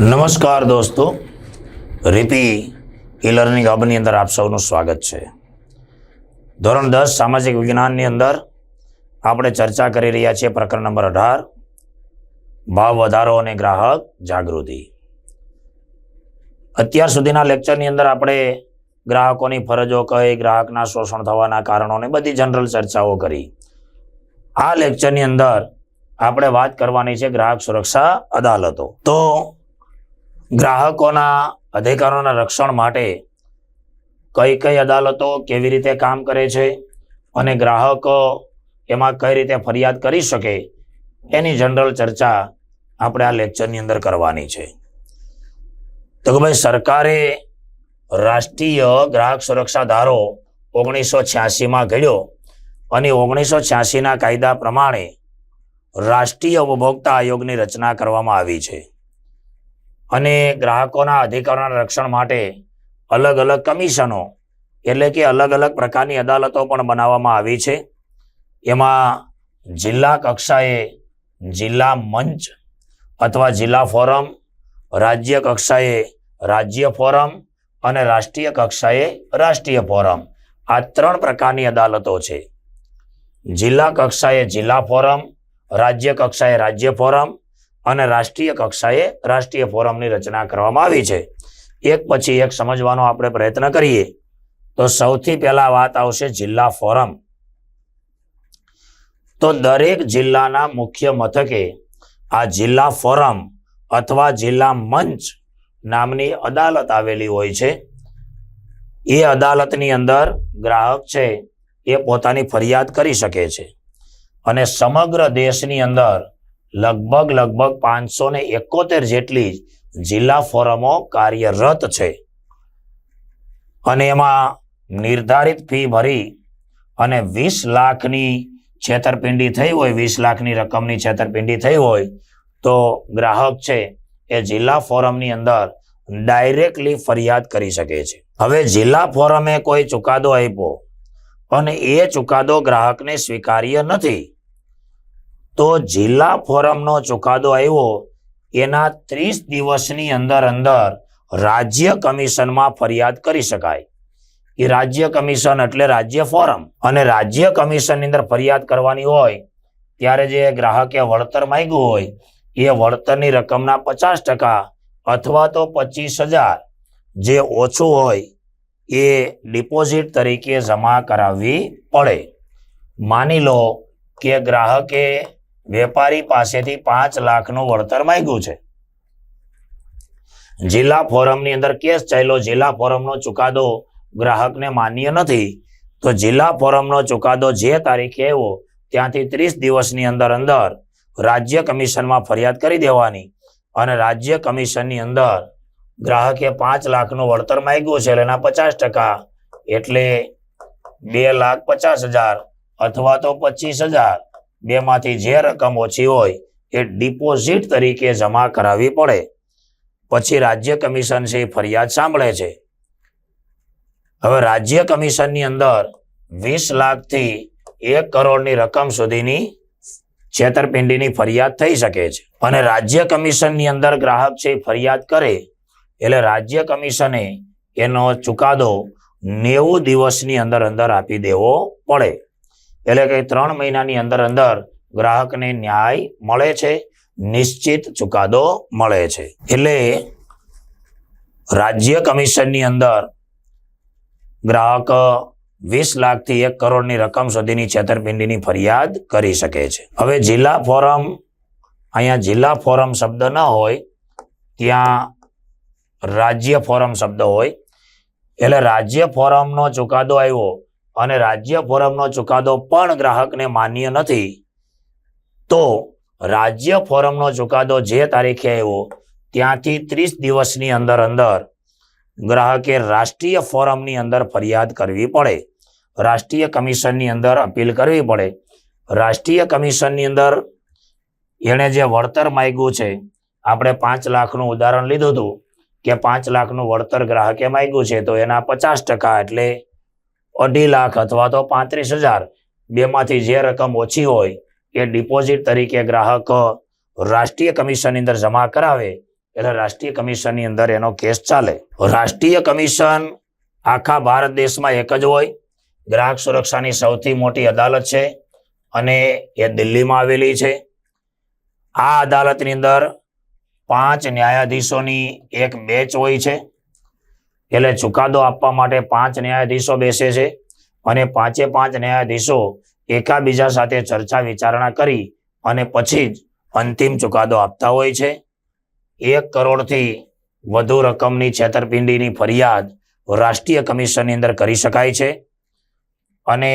નમસ્કાર દોસ્તો. રીપી e learning હબની અંદર આપ સૌનું સ્વાગત છે. ધોરણ દસ સામાજિક વિજ્ઞાનની અંદર આપણે ચર્ચા કરી રહ્યા છીએ પ્રકરણ નંબર અઢાર. ભાવ વધારો અને ગ્રાહક જાગૃતિ. અત્યાર સુધીના લેક્ચરની અંદર આપણે ગ્રાહકોની ફરજો કઈ, ગ્રાહકના શોષણ થવાના કારણોને બધી જનરલ ચર્ચાઓ કરી. આ લેક્ચરની અંદર આપણે વાત કરવાની છે ગ્રાહક સુરક્ષા અદાલતો. તો ગ્રાહકોના અધિકારોના રક્ષણ માટે કઈ કઈ અદાલતો કેવી રીતે કામ કરે છે અને ગ્રાહકો એમાં કઈ રીતે ફરિયાદ કરી શકે, એની જનરલ ચર્ચા આપણે આ લેક્ચરની અંદર કરવાની છે. તો કે ભાઈ સરકારે રાષ્ટ્રીય ગ્રાહક સુરક્ષા ધારો ઓગણીસો છ્યાસીમાં ઘડ્યો અને ઓગણીસો છ્યાસીના કાયદા પ્રમાણે રાષ્ટ્રીય ઉપભોક્તા આયોગની રચના કરવામાં આવી છે. અને ગ્રાહકોના અધિકારોના રક્ષણ માટે અલગ અલગ કમિશનો, એટલે કે અલગ અલગ પ્રકારની અદાલતો પણ બનાવવામાં આવી છે. એમાં જિલ્લા કક્ષાએ જિલ્લા મંચ અથવા જિલ્લા ફોરમ, રાજ્ય કક્ષાએ રાજ્ય ફોરમ અને રાષ્ટ્રીય કક્ષાએ રાષ્ટ્રીય ફોરમ. આ ત્રણ પ્રકારની અદાલતો છે. જિલ્લા કક્ષાએ જિલ્લા ફોરમ, રાજ્ય કક્ષાએ રાજ્ય ફોરમ અને રાષ્ટ્રીય કક્ષાએ રાષ્ટ્રીય ફોરમની રચના કરવામાં આવી છે. એક પછી એક સમજવાનો આપણે પ્રયત્ન કરીએ. તો સૌથી પહેલા વાત આવશે જિલ્લા ફોરમ. તો દરેક જિલ્લાના મુખ્ય મથકે આ જિલ્લા ફોરમ અથવા જિલ્લા મંચ નામની અદાલત આવેલી હોય છે. એ અદાલતની અંદર ગ્રાહક છે એ પોતાની ફરિયાદ કરી શકે છે. અને સમગ્ર દેશની અંદર લગભગ લગભગ પાંચસો ને એકોતેર જેટલી જિલ્લા ફોરમો કાર્યરત છે. અને એમાં નિર્ધારિત ફી ભરી અને વીસ લાખની છેતરપિંડી થઈ હોય, વીસ લાખની રકમની છેતરપિંડી થઈ હોય, તો ગ્રાહક છે એ જિલ્લા ફોરમની અંદર ડાયરેક્ટલી ફરિયાદ કરી શકે છે. હવે જિલ્લા ફોરમે કોઈ ચુકાદો આપ્યો અને એ ચુકાદો ગ્રાહકને સ્વીકાર્ય નથી તો જિલ્લા ફોરમનો ચુકાદો આવ્યો. એના ત્રીસ દિવસની અંદર અંદર રાજ્ય કમિશનમાં ફરિયાદ કરી શકાય. એ રાજ્ય કમિશન એટલે રાજ્ય ફોરમ. અને રાજ્ય કમિશનની અંદર ફરિયાદ કરવાની હોય, ત્યારે જે ગ્રાહકે વળતર માંગ્યું હોય, એ વળતરની રકમના પચાસ ટકા અથવા તો પચીસ હજાર જે ઓછું હોય, એ ડિપોઝિટ તરીકે જમા કરાવવી પડે. માની લો કે ગ્રાહકે વેપારી પાસેથી પાંચ લાખનું વળતર માંગ્યું છે. જિલ્લા ફોરમની અંદર કેસ ચાલ્યો. જિલ્લા ફોરમનો ચુકાદો ગ્રાહકને માન્ય નથી. તો જિલ્લા ફોરમનો ચુકાદો જે તારીખે આવ્યો ત્યાંથી ત્રીસ દિવસની અંદર અંદર રાજ્ય કમિશનમાં ફરિયાદ કરી દેવાની અને રાજ્ય કમિશનની અંદર ગ્રાહકે પાંચ લાખનું વળતર માંગ્યું છે એટલે એના પચાસ ટકા એટલે બે લાખ પચાસ હજાર અથવા તો પચીસ હજાર બેમાંથી જે રકમ ઓછી હોય એ ડિપોઝિટ તરીકે જમા કરાવવી પડે. પછી રાજ્ય કમિશન છે એ ફરિયાદ સાંભળે છે. હવે રાજ્ય કમિશનની અંદર વીસ લાખથી એક કરોડની રકમ સુધીની છેતરપિંડીની ફરિયાદ થઈ શકે છે. અને રાજ્ય કમિશનની અંદર ગ્રાહક છે ફરિયાદ કરે, એટલે રાજ્ય કમિશને એનો ચુકાદો નેવું દિવસની અંદર અંદર આપી દેવો પડે. એટલે કે ત્રણ મહિનાની અંદર અંદર ગ્રાહકને ન્યાય મળે છે, નિશ્ચિત ચુકાદો મળે છે. એટલે રાજ્ય કમિશનની અંદર ગ્રાહક વીસ લાખથી એક કરોડની રકમ સુધીની છેતરપિંડીની ફરિયાદ કરી શકે છે. હવે જિલ્લા ફોરમ, અહીંયા જિલ્લા ફોરમ શબ્દ ન હોય, ત્યાં રાજ્ય ફોરમ શબ્દ હોય. એટલે રાજ્ય ફોરમનો ચુકાદો આવ્યો અને રાજ્ય ફોરમનો ચુકાદો પણ ગ્રાહકને માન્ય નથી. તો રાજ્ય ફોરમનો ચુકાદો જે તારીખે આવ્યો, ત્યાંથી ત્રીસ દિવસની અંદર અંદર ગ્રાહકે રાષ્ટ્રીય ફોરમની અંદર ફરિયાદ કરવી પડે. રાષ્ટ્રીય કમિશનની અંદર અપીલ કરવી પડે. રાષ્ટ્રીય કમિશનની અંદર એણે જે વળતર માગ્યું છે, આપણે પાંચ લાખનું ઉદાહરણ લીધું હતું કે પાંચ લાખનું વળતર ગ્રાહકે માગ્યું છે, તો એના પચાસ ટકા એટલે અઢી લાખ અથવા તો પાંત્રીસ હજાર બેમાંથી જે રકમ ઓછી હોય એ ડિપોઝિટ તરીકે ગ્રાહક રાષ્ટ્રીય કમિશનની અંદર જમા કરાવે, એટલે રાષ્ટ્રીય કમિશનની અંદર એનો કેસ ચાલે. રાષ્ટ્રીય કમિશન આખા ભારત દેશમાં એક જ હોય, ગ્રાહક સુરક્ષાની સૌથી મોટી અદાલત છે અને એ દિલ્હીમાં આવેલી છે. આ અદાલતની અંદર પાંચ ન્યાયાધીશોની એક બેચ હોય છે. એટલે ચુકાદો આપવા માટે પાંચ ન્યાયાધીશો બેસે છે અને પાંચે પાંચ ન્યાયાધીશો એકાબીજા સાથે ચર્ચા વિચારણા કરી અને પછી જ અંતિમ ચુકાદો આપતા હોય છે. એક કરોડથી વધુ રકમની છેતરપિંડીની ફરિયાદ રાષ્ટ્રીય કમિશનની અંદર કરી શકાય છે અને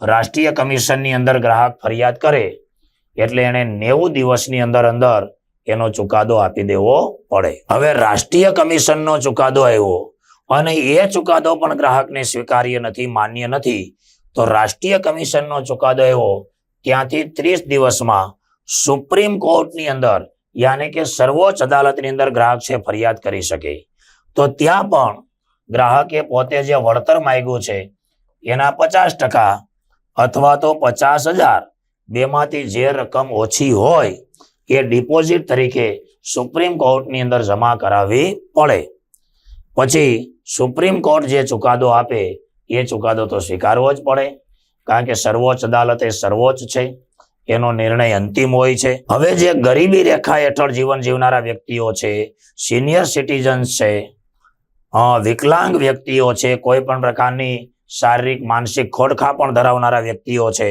રાષ્ટ્રીય કમિશનની અંદર ગ્રાહક ફરિયાદ કરે એટલે એણે નેવું દિવસની અંદર અંદર એનો ચુકાદો આપી દેવો પડે. હવે રાષ્ટ્રીય કમિશનનો ચુકાદો આવ્યો અને એ ચુકાદો પણ ગ્રાહકને સ્વીકાર્ય નથી, માન્ય નથી, તો રાષ્ટ્રીય કમિશનનો ચુકાદો આવ્યો ત્યાંથી ત્રીસ દિવસમાં સુપ્રીમ કોર્ટની અંદર, યાને કે સર્વોચ્ચ અદાલતની અંદર ગ્રાહક છે ફરિયાદ કરી શકે. તો ત્યાં પણ ગ્રાહકે પોતે જે વળતર માંગ્યું છે, એના પચાસ ટકા અથવા તો પચાસ હજાર, બેમાંથી જે રકમ ઓછી હોય એ ડિપોઝિટ તરીકે સુપ્રીમ કોર્ટની અંદર જમા કરાવવી પડે. પછી સુપ્રીમ કોર્ટ જે ચુકાદો આપે, એ ચુકાદો તો સ્વીકારવો જ પડે, કારણ કે સર્વોચ્ચ અદાલત એ સર્વોચ્ચ છે, એનો નિર્ણય અંતિમ હોય છે. હવે જે ગરીબી રેખા હેઠળ જીવન જીવનારા વ્યક્તિઓ છે સિનિયર સિટીઝન્સ છે વિકલાંગ વ્યક્તિઓ છે, કોઈ પણ પ્રકારની શારીરિક, માનસિક ખોડખા પણ ધરાવનારા વ્યક્તિઓ છે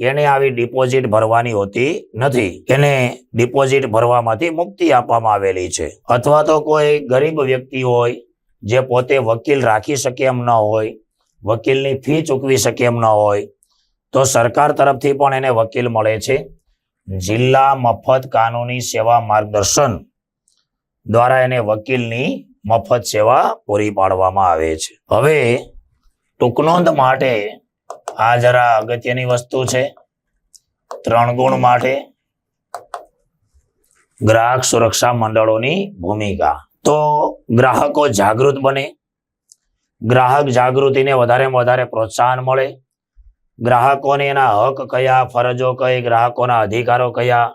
એને આવી ડિપોઝિટ ભરવાની હોતી નથી. એને ડિપોઝિટ ભરવામાંથી મુક્તિ આપવામાં આવેલી છે. અથવા તો કોઈ ગરીબ વ્યક્તિ હોય, જે પોતે વકીલ રાખી શકે એમ ન હોય, વકીલની ફી ચૂકવી શકે એમ ન હોય, તો સરકાર તરફથી પણ એને વકીલ મળે છે. જિલ્લા મફત કાનૂની સેવા માર્ગદર્શન દ્વારા એને વકીલની મફત સેવા પૂરી પાડવામાં આવે છે. હવે ટૂંકનોંધ માટે આ જરા અગત્યની વસ્તુ છે. ત્રણ ગુણ માટે ગ્રાહક સુરક્ષા મંડળોની ભૂમિકા. તો ગ્રાહકો જાગૃત બને. ગ્રાહક જાગૃતિને વધારેમાં વધારે પ્રોત્સાહન મળે. ગ્રાહકોને એના હક કયા, ફરજો કઈ, ગ્રાહકોના અધિકારો કયા,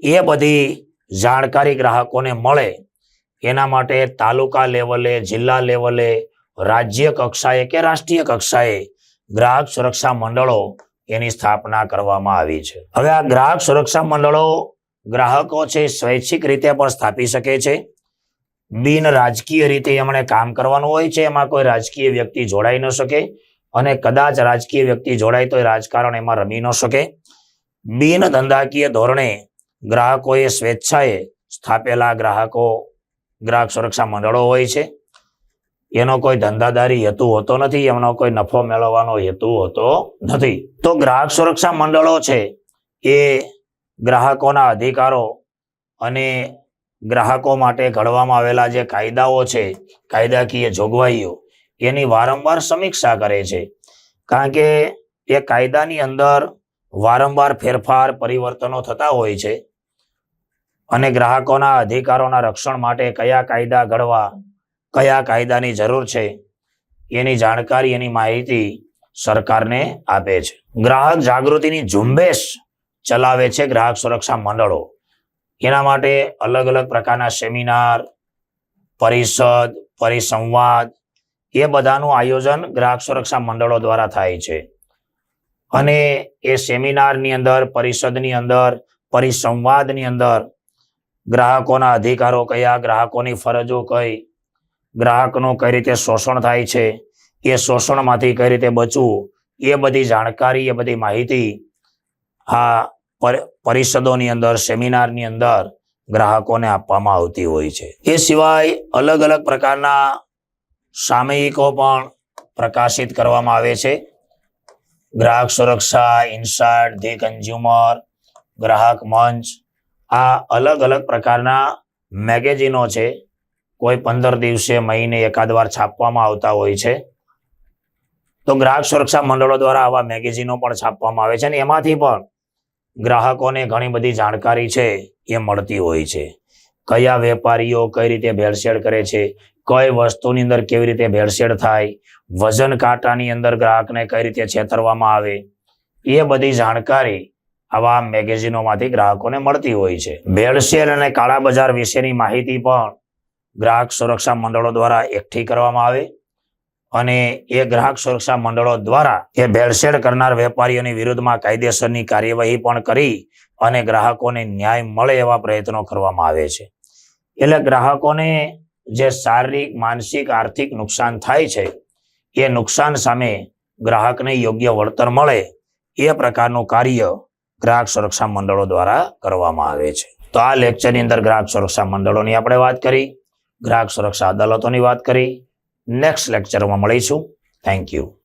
એ બધી જાણકારી ગ્રાહકોને મળે. એના માટે તાલુકા લેવલે, જિલ્લા લેવલે, રાજ્ય કક્ષાએ કે રાષ્ટ્રીય કક્ષાએ ગ્રાહક સુરક્ષા મંડળો એની સ્થાપના કરવામાં આવી છે. હવે આ ગ્રાહક સુરક્ષા મંડળો ગ્રાહકો છે સ્વૈચ્છિક રીતે પણ સ્થાપી શકે છે. બિન રાજકીય રીતે એમણે કામ કરવાનું હોય છે, એમાં કોઈ રાજકીય વ્યક્તિ જોડાઈ ન શકે અને કદાચ રાજકીય વ્યક્તિ જોડાય તો એ રાજકારણ એમાં રમી ન શકે. બિન ધંધાકીય ધોરણે ગ્રાહકોએ સ્વેચ્છાએ સ્થાપેલા ગ્રાહકો ગ્રાહક સુરક્ષા મંડળો હોય છે. એનો કોઈ ધંધાદારી હેતુ હોતો નથી, એમનો કોઈ નફો મેળવવાનો હેતુ હોતો નથી. તો ગ્રાહક સુરક્ષા મંડળો છે એ ગ્રાહકોના અધિકારો અને ગ્રાહકો માટે ઘડવામાં આવેલા જે કાયદાઓ છે, કાયદાકીય જોગવાઈઓ, એની વારંવાર સમીક્ષા કરે છે. કારણ કે એ કાયદાની અંદર વારંવાર ફેરફાર, પરિવર્તનો થતા હોય છે અને ગ્રાહકોના અધિકારોના રક્ષણ માટે કયા કાયદા ઘડવા કયા કાયદાની જરૂર છે એની જાણકારી, એની માહિતી સરકારને આપે છે. ગ્રાહક જાગૃતિની ઝુંબેશ ચલાવે છે ગ્રાહક સુરક્ષા મંડળો. એના માટે અલગ અલગ પ્રકારના સેમિનાર, પરિષદ, પરિસંવાદ એ બધાનું આયોજન ગ્રાહક સુરક્ષા મંડળો દ્વારા થાય છે. અને એ સેમિનારની અંદર, પરિષદની અંદર, પરિસંવાદની અંદર ગ્રાહકોના અધિકારો કયા, ગ્રાહકોની ફરજો કઈ ગ્રાહકનું કઈ રીતે શોષણ થાય છે, એ શોષણમાંથી કઈ રીતે બચવું, એ બધી જાણકારી, એ બધી માહિતી આ પર- પરિષદોની અંદર, સેમિનારની અંદર ગ્રાહકોને આપવામાં આવતી હોય છે. એ સિવાય અલગ અલગ પ્રકારના સામયિકો પણ પ્રકાશિત કરવામાં આવે છે. ગ્રાહક સુરક્ષા ઇન્સાઇટ ધી કન્ઝ્યુમર, ગ્રાહક મંચ, આ અલગ અલગ પ્રકારના મેગેઝિનો છે. કોઈ પંદર દિવસે મહિને એકાદ વાર છાપવામાં આવતા હોય છે. તો ગ્રાહક સુરક્ષા મંડળો દ્વારા આવા મેગેઝિનો પણ છાપવામાં આવે છે અને એમાંથી પણ ગ્રાહકોને ઘણી બધી જાણકારી છે એ મળતી હોય છે. કયા વેપારીઓ કઈ રીતે ભેળસેળ કરે છે, કઈ વસ્તુની અંદર કેવી રીતે ભેળસેળ થાય, વજન કાંટાની અંદર ગ્રાહકને કઈ રીતે છેતરવામાં આવે, એ બધી જાણકારી આવા મેગેઝિનોમાંથી ગ્રાહકોને મળતી હોય છે. ભેળસેળ અને કાળા બજાર વિશેની માહિતી પણ ગ્રાહક સુરક્ષા મંડળો દ્વારા એકઠી કરવામાં આવે અને એ ગ્રાહક સુરક્ષા મંડળો દ્વારા એ ભેળસેળ કરનાર વેપારીઓની વિરુદ્ધમાં કાયદેસરની કાર્યવાહી પણ કરી અને ગ્રાહકોને ન્યાય મળે એવા પ્રયત્નો કરવામાં આવે છે. એટલે ગ્રાહકોને જે શારીરિક, માનસિક, આર્થિક નુકસાન થાય છે, એ નુકસાન સામે ગ્રાહકને યોગ્ય વળતર મળે એ પ્રકારનું કાર્ય ગ્રાહક સુરક્ષા મંડળો દ્વારા કરવામાં આવે છે. તો આ લેક્ચરની અંદર ગ્રાહક સુરક્ષા મંડળોની આપણે વાત કરી. ગ્રાહક સુરક્ષા અદાલતોની વાત કરી. નેક્સ્ટ લેક્ચરમાં મળીશું. Thank you